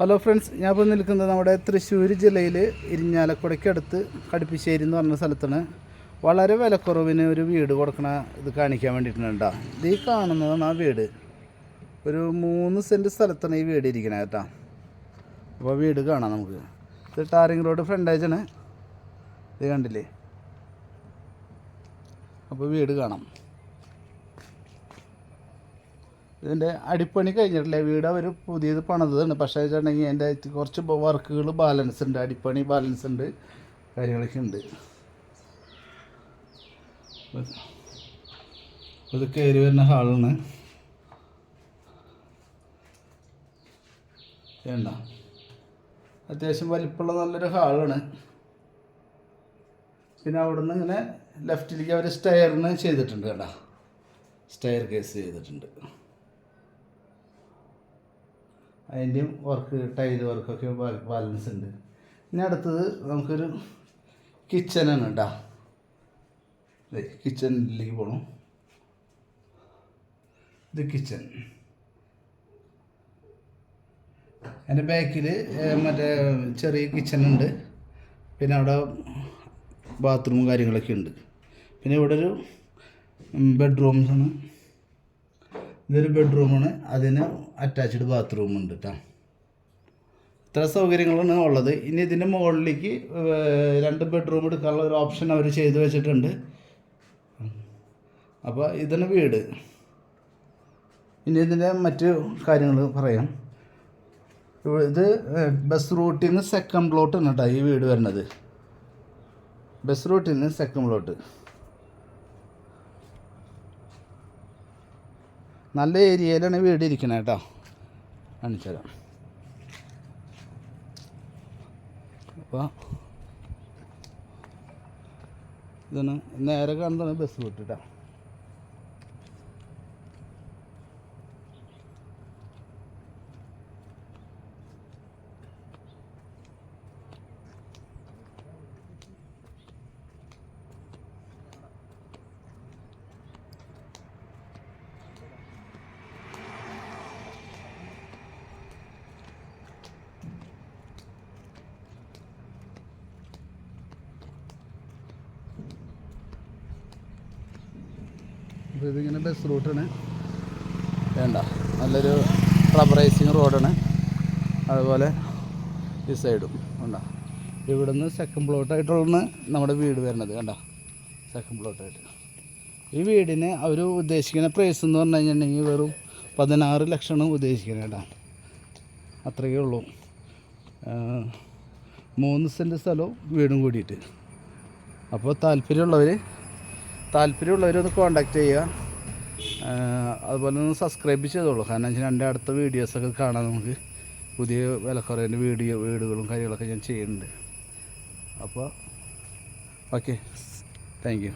Hello friends ഞാൻ ഇപ്പോൾ നിൽക്കുന്നത് നമ്മുടെ തൃശ്ശൂർ ജില്ലയിൽ ഇരിഞ്ഞാലക്കുടയ്ക്കടുത്ത് കടുപ്പിശ്ശേരി എന്ന് പറഞ്ഞ സ്ഥലത്താണ്. വളരെ വിലക്കുറവിന് ഒരു വീട് കൊടുക്കണ ഇത് കാണിക്കാൻ വേണ്ടിയിട്ടുണ്ട് ഇത് ഈ കാണുന്നതാണ് ആ വീട്. ഒരു മൂന്ന് സെന്റ് സ്ഥലത്താണ് ഈ വീട് ഇരിക്കണത് കേട്ടോ. അപ്പോൾ വീട് കാണാം നമുക്ക്. ഇത് ടാറിങ് റോഡ് ഫ്രണ്ടേജാണ് ഇത് കണ്ടില്ലേ? അപ്പോൾ വീട് കാണാം. ഇതിന്റെ അടിപ്പണി കഴിഞ്ഞിട്ടില്ല? വീട് അവർ പുതിയത് പണിതാണ് പക്ഷേ വെച്ചിട്ടുണ്ടെങ്കിൽ എന്റെ കുറച്ച് വർക്കുകൾ ബാലൻസ് ഉണ്ട്. അടിപ്പണി ബാലൻസ് ഉണ്ട്. കാര്യങ്ങളൊക്കെ ഉണ്ട്. ഇത് കയറി വരുന്ന ഹാളാണ് വേണ്ട. അത്യാവശ്യം വലിപ്പമുള്ള നല്ലൊരു ഹാളാണ് പിന്നെ അവിടെ നിന്ന് ഇങ്ങനെ ലെഫ്റ്റിലേക്ക് അവർ സ്റ്റെയറിന് ചെയ്തിട്ടുണ്ട് കേട്ടോ. സ്റ്റെയർ കേസ് ചെയ്തിട്ടുണ്ട്. അതിന്റെയും വർക്ക് ടൈൽ വർക്കൊക്കെ ബാലൻസ് ഉണ്ട്. പിന്നെ അടുത്തത് നമുക്കൊരു കിച്ചനാണ് കേട്ടോ കിച്ചണിലേക്ക് പോകണം ഇത് കിച്ചൺ എന്റെ ബാക്കിൽ മറ്റേ ചെറിയ കിച്ചൺ ഉണ്ട്. പിന്നെ അവിടെ ബാത്റൂമും കാര്യങ്ങളൊക്കെ ഉണ്ട്. പിന്നെ ഇവിടെ ഒരു ബെഡ്റൂംസ് ആണ്. ഇതൊരു ബെഡ്റൂമാണ്. അതിന് അറ്റാച്ച്ഡ് ബാത്റൂം ഉണ്ട് കേട്ടോ ഇത്ര സൗകര്യങ്ങളാണ് ഉള്ളത്. ഇനി ഇതിന്റെ മുകളിലേക്ക് രണ്ട് ബെഡ്റൂം എടുക്കാനുള്ള ഒരു ഓപ്ഷൻ അവർ ചെയ്തു വെച്ചിട്ടുണ്ട്. അപ്പോൾ ഇതാണ് വീട്. ഇനി ഇതിന്റെ മറ്റ് കാര്യങ്ങൾ പറയാം. ഇത് ബസ് റൂട്ടിൽ നിന്ന് സെക്കൻഡ് പ്ലോട്ടാണ് കേട്ടോ ഈ വീട് വരുന്നത്. ബസ് റൂട്ടിൽ നിന്ന് സെക്കൻഡ് പ്ലോട്ട് നല്ല ഏരിയയിലാണ് വീട് ഇരിക്കുന്നത് കേട്ടോ. കാണിച്ചു അപ്പോൾ ഇതാണ് നേരെ കാണുന്നതാണ് ബസ് റൂട്ട് അപ്പോൾ ഇതിങ്ങനെ ബസ് റൂട്ടാണ് വേണ്ട നല്ലൊരു റബ്ബറൈസിങ് റോഡാണ് അതുപോലെ ഈ സൈഡും വേണ്ട ഇവിടെ നിന്ന് സെക്കൻഡ് പ്ലോട്ടായിട്ടുള്ള നമ്മുടെ വീട് വരുന്നത് കണ്ട? സെക്കൻഡ് പ്ലോട്ടായിട്ട് ഈ വീടിന് അവർ ഉദ്ദേശിക്കുന്ന പ്രൈസ് എന്ന് പറഞ്ഞു കഴിഞ്ഞിട്ടുണ്ടെങ്കിൽ വെറും പതിനാറ് ലക്ഷമാണ് ഉദ്ദേശിക്കുന്നത് കേട്ടോ. അത്രയേ ഉള്ളൂ. മൂന്ന് സെന്റ് സ്ഥലവും വീടും കൂടിയിട്ട്. അപ്പോൾ താല്പര്യമുള്ളവർ താല്പര്യമുള്ളവരൊന്ന് കോണ്ടാക്ട് ചെയ്യുക. അതുപോലെ ഒന്ന് സബ്സ്ക്രൈബ് ചെയ്തോളൂ. കാരണം വെച്ചാൽ എന്റെ അടുത്ത വീഡിയോസൊക്കെ കാണാൻ നമുക്ക് പുതിയ വിലക്കുറവിന്റെ വീഡിയോ വീടുകളും കാര്യങ്ങളൊക്കെ ഞാൻ ചെയ്യുന്നുണ്ട്. അപ്പോൾ ഓക്കെ താങ്ക് യു